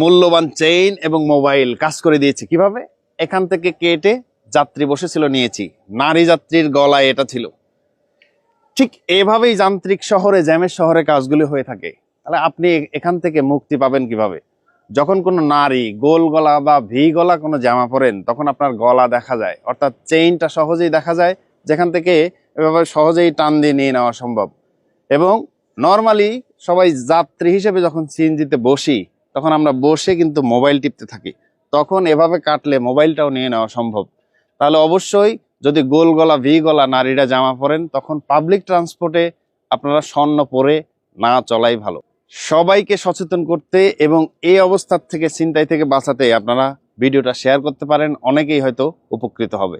মূল্যবান চেইন এবং মোবাইল কাজ করে দিয়েছে কীভাবে? এখান থেকে কেটে যাত্রী বসেছিল, নিয়েছি। নারী যাত্রীর গলায় এটা ছিল। ঠিক এভাবেই যান্ত্রিক শহরে, জ্যামের শহরে কাজগুলি হয়ে থাকে। তাহলে আপনি এখান থেকে মুক্তি পাবেন কীভাবে? যখন কোনো নারী গোল গলা বা ভি গলা কোনো জামা পরেন, তখন আপনার গলা দেখা যায়। অর্থাৎ চেইনটা সহজেই দেখা যায়, যেখান থেকে এভাবে সহজেই টান দিয়ে নিয়ে নেওয়া সম্ভব। এবং নর্মালি সবাই যাত্রী হিসেবে যখন সিএনজিতে বসি, তখন আমরা বসে কিন্তু মোবাইল টিপতে থাকি। তখন এভাবে কাটলে মোবাইলটাও নিয়ে নেওয়া সম্ভব। তাহলে অবশ্যই যদি গোল গলা, ভি গলা নারীরা জামা পরেন, তখন পাবলিক ট্রান্সপোর্টে আপনারা স্বর্ণ পরে না চলাই ভালো। সবাইকে সচেতন করতে এবং এই অবস্থার থেকে চিন্তায় থেকে বাঁচাতে আপনারা ভিডিওটা শেয়ার করতে পারেন, অনেকেই হয়তো উপকৃত হবে।